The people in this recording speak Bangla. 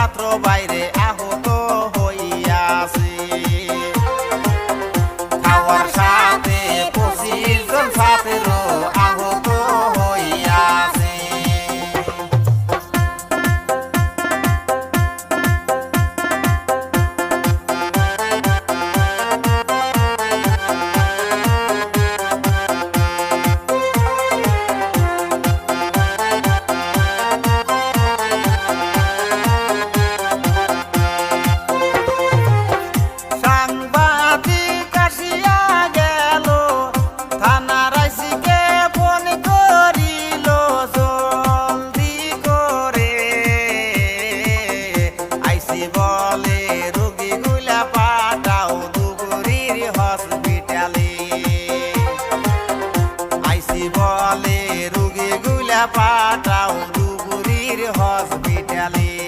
ছাত্র বাইরে রুগীগুলা পাঠাও ডুবুরির হসপিটালে